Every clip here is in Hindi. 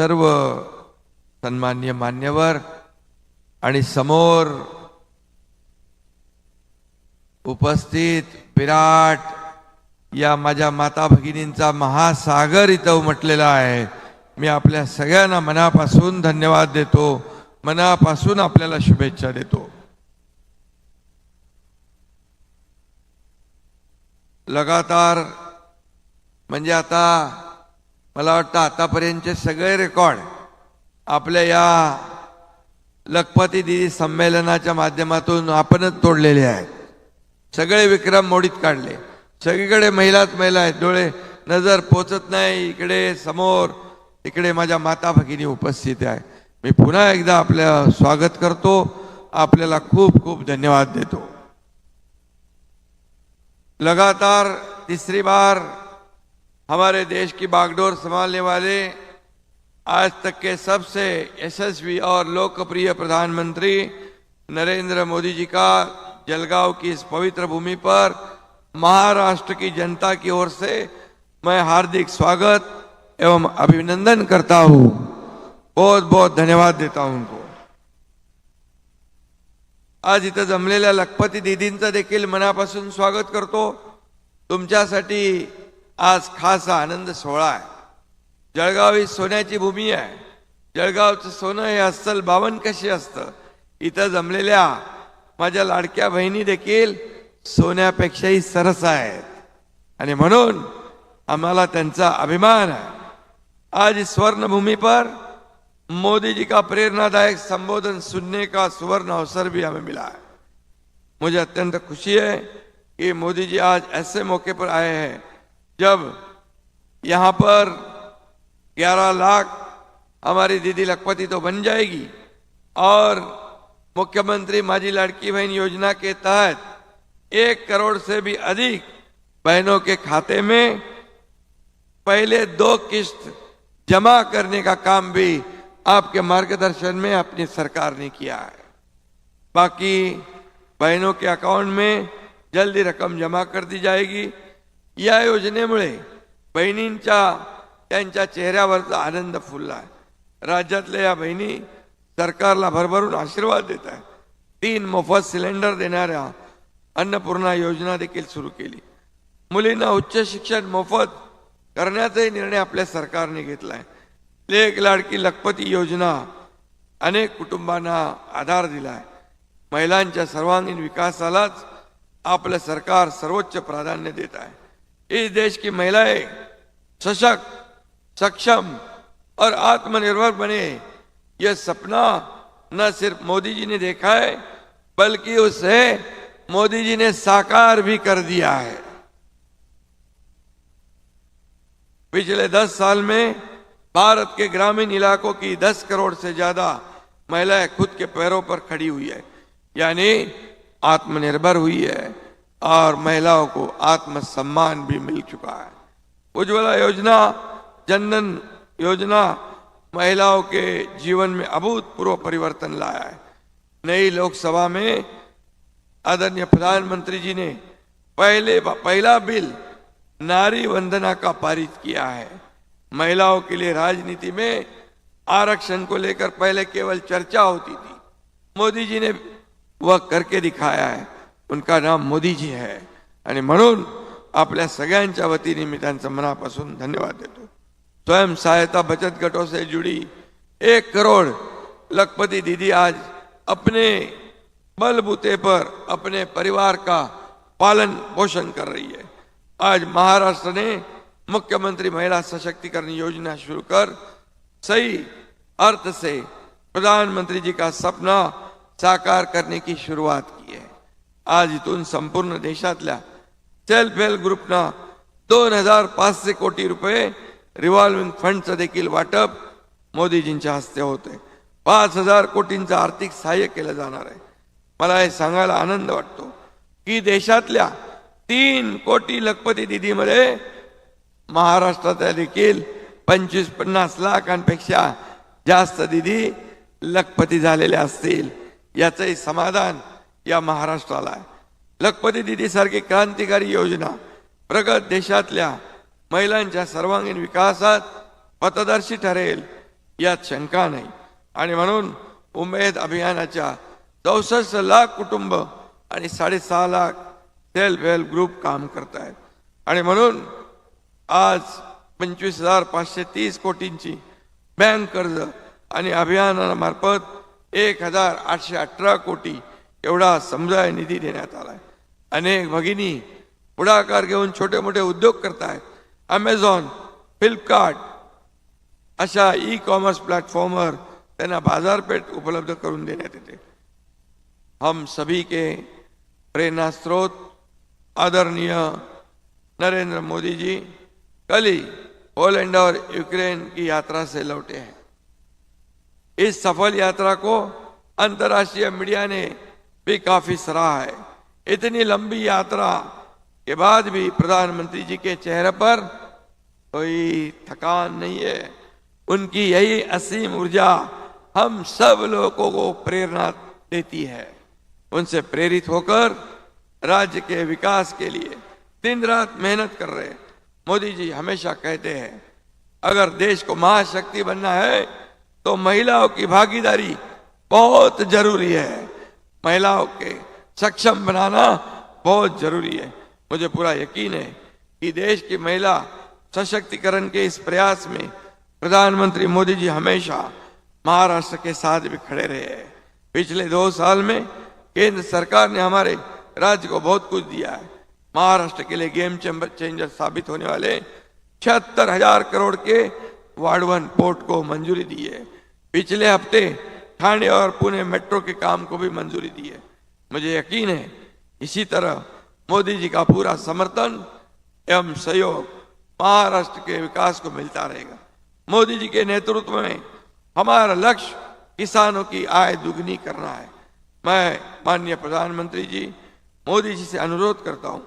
सर्व सन्मान्य मान्यवर आणि समोर उपस्थित विराट या माझ्या माता भगिनींचा महासागर इथं म्हटलेला आहे. मी आपल्या सगळ्यांना मनापासून धन्यवाद देतो. मनापासून आपल्याला शुभेच्छा देतो. लगातार म्हणजे आता मला वाटतं आतापर्यंतचे सगळे रेकॉर्ड आपल्या या लखपती दिदी संमेलनाच्या माध्यमातून आपणच तोडलेले आहेत. सगळे विक्रम मोडीत काढले. सगळीकडे महिलाच महिला आहेत. डोळे नजर पोचत नाही. इकडे समोर इकडे माझ्या माता भगिनी उपस्थित आहे. मी पुन्हा एकदा आपलं स्वागत करतो. आपल्याला खूप खूप धन्यवाद देतो. लगातार तिसरी बार हमारे देश की बागडोर संभालने वाले आज तक के सबसे यशस्वी और लोकप्रिय प्रधानमंत्री नरेंद्र मोदी जी का जलगांव की इस पवित्र भूमि पर महाराष्ट्र की जनता की ओर से मैं हार्दिक स्वागत एवं अभिनंदन करता हूँ। बहुत बहुत धन्यवाद देता हूँ उनको। आज इथं जमलेल्या लखपती दिदींचं देखील मनापासून स्वागत करतो। तुमच्यासाठी आज खास आनंद सोहळा आहे. जळगाव ही सोन्याची भूमी आहे. जळगावचं सोनं हे अस्सल बावन कशी असतं? इथं जमलेल्या माझ्या लाडक्या बहिणी देखील सोन्यापेक्षाही सरस आहेत. आणि म्हणून आम्हाला त्यांचा अभिमान आहे. आज इस मोदीजी पर मोदी जी का प्रेरणादायक संबोधन सुनने का सुवर्ण अवसर भी हमें मिला है. मुझे अत्यंत खुशी है कि मोदी जी आज ऐसे मौके पर आए हैं जब यहाँ पर 11 लाख हमारी दीदी लखपति तो बन जाएगी और मुख्यमंत्री माझी लड़की बहन योजना के तहत एक करोड़ से भी अधिक बहनों के खाते में पहले दो किस्त जमा करने का काम भी आपके मार्गदर्शन में अपनी सरकार ने किया है। बाकी बहनों के अकाउंट में जल्दी रकम जमा कर दी जाएगी। या योजनेमुळे बहिणींच्या त्यांच्या चेहऱ्यावरचा आनंद फुलला आहे. राज्यातल्या या बहिणी सरकारला भरभरून आशीर्वाद देत आहे तीन मोफत सिलेंडर देणाऱ्या अन्नपूर्णा योजना देखील सुरू केली. मुलींना उच्च शिक्षण मोफत करण्याचाही निर्णय आपल्या सरकारने घेतला आहे लेख लाडकी लखपती योजना अनेक कुटुंबांना आधार दिला आहे महिलांच्या सर्वांगीण विकासालाच आपलं सरकार सर्वोच्च प्राधान्य देत आहे. इस देश की महिलाएँ सशक्त, सक्षम और आत्मनिर्भर बने। यह सपना न सिर्फ़ मोदी जी ने देखा है, बल्कि उसे मोदी जी ने साकार भी कर दिया है। पिछले दस साल में भारत के ग्रामीण इलाकों की दस करोड़ से ज़्यादा महिलाएँ खुद के पैरों पर खड़ी हुई है, यानी आत्मनिर्भर हुई है। और महिलाओं को आत्मसम्मान भी मिल चुका है। उज्ज्वला योजना, जनधन योजना महिलाओं के जीवन में अभूतपूर्व परिवर्तन लाया है। नई लोकसभा में आदरणीय प्रधानमंत्री जी ने पहले पहला बिल नारी वंदना का पारित किया है। महिलाओं के लिए राजनीति में आरक्षण को लेकर पहले केवल चर्चा होती थी। मोदी जी ने वह करके दिखाया है। उनका नाम मोदी जी है म्हणून आपल्या सगळ्यांच्या वतीने धन्यवाद देतो. स्वयं सहायता बचत गटों से जुड़ी एक करोड़ लखपति दीदी आज अपने बलबूते पर अपने परिवार का पालन पोषण कर रही है। आज महाराष्ट्र ने मुख्यमंत्री महिला सशक्तिकरण योजना शुरू कर सही अर्थ से प्रधानमंत्री जी का सपना साकार करने की शुरुआत की है। आज इथून संपूर्ण देशातल्या सेल्फ हेल्प ग्रुपनं दोन हजार पाचशे कोटी रुपये रिव्हॉल्विंग फंडचं देखील वाटप मोदीजींच्या हस्ते होते पाच हजार कोटींचं आर्थिक सहाय्य केलं जाणार आहे. मला हे सांगायला आनंद वाटतो की देशातल्या तीन कोटी लखपती दिदीमध्ये महाराष्ट्रातल्या देखील पंचवीस पन्नास लाखांपेक्षा जास्त दिदी लखपती झालेल्या असतील. याचंही समाधान या महाराष्ट्राला आहे. लखपती दिदीसारखी क्रांतिकारी योजना प्रगत देशातल्या महिलांच्या सर्वांगीण विकासात पथदर्शी ठरेल यात शंका नाही. आणि म्हणून उमेद अभियानाच्या चौसष्ट लाख कुटुंब आणि साडेसहा लाख सेल्फ हेल्प ग्रुप काम करत आहेत आणि म्हणून आज पंचवीस हजार पाचशे तीस कोटींची बँक कर्ज आणि अभियानामार्फत एक हजार आठशे अठरा कोटी एवढा समुदाय निधी देण्यात आलाय. अनेक भगिनी पुढाकार घेऊन छोटे मोठे उद्योग करतायत अमेझॉन फ्लिपकार्ट अशा ई कॉमर्स प्लेटफॉर्मवर त्यांना बाजारपेठ उपलब्ध करून देण्यात येते. हम सभी के प्रेरणा स्रोत, आदरणीय नरेंद्र मोदी जी कल ही पोलैंड और यूक्रेन की यात्रा से लौटे हैं। इस सफल यात्रा को अंतर्राष्ट्रीय मीडिया ने भी काफ़ी सराहा है। इतनी लंबी यात्रा के बाद भी प्रधानमंत्री जी के चेहरे पर कोई थकान नहीं है। उनकी यही असीम ऊर्जा हम सब लोगों को प्रेरणा देती है। उनसे प्रेरित होकर राज्य के विकास के लिए दिन रात मेहनत कर रहे मोदी जी हमेशा कहते हैं, अगर देश को महाशक्ति बनना है तो महिलाओं की भागीदारी बहुत ज़रूरी है। महिलाओं के सक्षम बनाना बहुत ज़रूरी है। मुझे पूरा यकीन है कि देश की महिला सशक्तिकरण के इस प्रयास में प्रधानमंत्री मोदी जी हमेशा महाराष्ट्र के साथ भी खड़े रहे हैं। पिछले दो साल में केंद्र सरकार ने हमारे राज्य को बहुत कुछ दिया है। महाराष्ट्र के लिए गेम चेंबर चेंजर साबित होने वाले छिहत्तर हज़ार करोड़ के वार्ड वन पोर्ट को मंजूरी दी है। पिछले हफ़्ते ठाणे और पुणे मेट्रो के काम को भी मंजूरी दी है। मुझे यकीन है, इसी तरह मोदी जी का पूरा समर्थन एवं सहयोग महाराष्ट्र के विकास को मिलता रहेगा। मोदी जी के नेतृत्व में हमारा लक्ष्य किसानों की आय दुगनी करना है। मैं माननीय प्रधानमंत्री जी, मोदी जी से अनुरोध करता हूँ,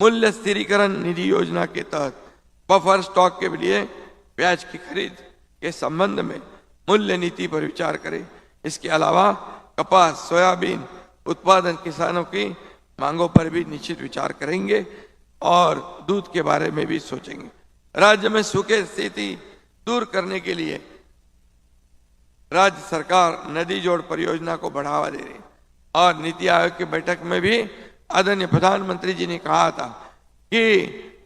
मूल्य स्थिरीकरण निधि योजना के तहत बफर स्टॉक के लिए ब्याज की खरीद के संबंध में मूल्य नीति पर विचार करें। इसके अलावा कपास, सोयाबीन उत्पादन किसानों की मांगों पर भी निश्चित विचार करेंगे और दूध के बारे में भी सोचेंगे। राज्य में सूखे स्थिति दूर करने के लिए राज्य सरकार नदी जोड़ परियोजना को बढ़ावा दे रही और नीति आयोग की बैठक में भी आदरणीय प्रधानमंत्री जी ने कहा था कि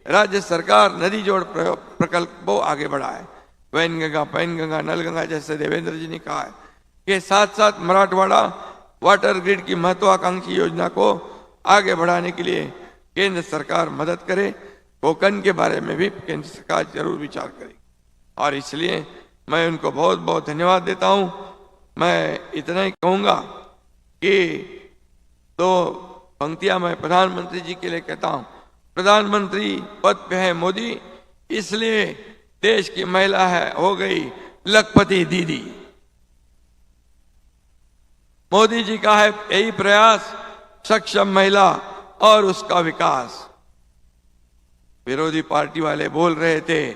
राज्य सरकार नदी जोड़ प्रकल्प को आगे बढ़ाए। Wainganga pan Ganga Nalganga जैसे देवेंद्र जी ने कहा है। कि साथ साथ मराठवाड़ा वाटर ग्रिड की महत्वाकांक्षी योजना को आगे बढ़ाने के लिए केंद्र सरकार मदद करे कोकन के बारे में भी केंद्र सरकार ज़रूर विचार करेगी और इसलिए मैं उनको बहुत बहुत धन्यवाद देता हूँ। मैं इतना ही कहूँगा कि तो पंक्तियाँ मैं प्रधानमंत्री जी के लिए कहता हूँ। प्रधानमंत्री पद पे है मोदी, इसलिए देश की महिला है, हो गई लखपति दीदी। मोदी जी का है यही प्रयास, सक्षम महिला और उसका विकास। विरोधी पार्टी वाले बोल रहे थे,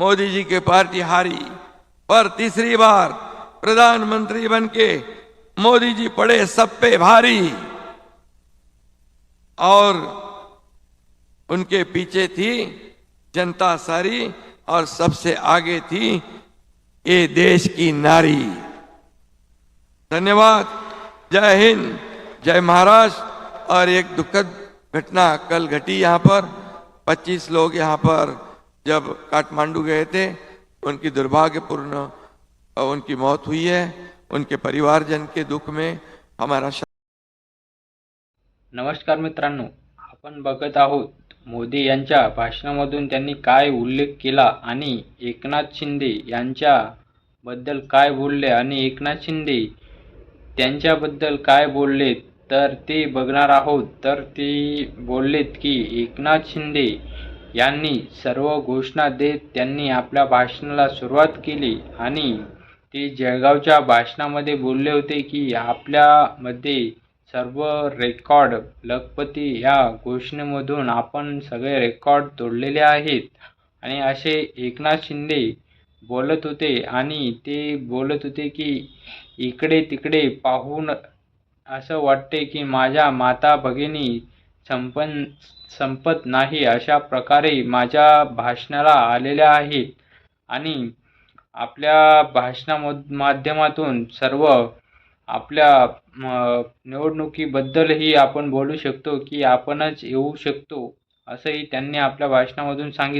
मोदी जी के पार्टी हारी, पर तीसरी बार प्रधानमंत्री बनके मोदी जी पड़े सब पे भारी। और उनके पीछे थी जनता सारी और सबसे आगे थी ये देश की नारी। धन्यवाद। जय हिंद जय महाराष्ट्र और एक दुखद घटना कल घटी यहाँ पर। 25 लोग यहाँ पर जब काठमांडू गए थे उनकी दुर्भाग्यपूर्ण उनकी मौत हुई है। उनके परिवारजन के दुख में हमारा नमस्कार मित्रांनो आपण बघत आहोत मोदी यांच्या भाषणामधून त्यांनी काय उल्लेख केला आणि एकनाथ शिंदे यांच्याबद्दल काय बोलले आणि एकनाथ शिंदे त्यांच्याबद्दल काय बोललेत तर ते बघणार आहोत. तर ते बोललेत की एकनाथ शिंदे यांनी सर्व घोषणा देत त्यांनी आपल्या भाषणाला सुरुवात केली आणि ते जळगावच्या भाषणामध्ये बोलले होते की आपल्यामध्ये सर्व रेकॉर्ड लखपती ह्या घोषणेमधून आपण सगळे रेकॉर्ड तोडलेले आहेत. आणि असे एकनाथ शिंदे बोलत होते आणि ते बोलत होते की इकडे तिकडे पाहून असं वाटते की माझ्या माता भगिनी संपन संपत नाही अशा प्रकारे माझ्या भाषणाला आलेल्या आहेत. आणि आपल्या भाषणामध माध्यमातून सर्व आपल्या म, निवडणुकीबद्दलही आपण बोलू शकतो की आपणच येऊ शकतो असंही त्यांनी आपल्या भाषणामधून सांगितलं.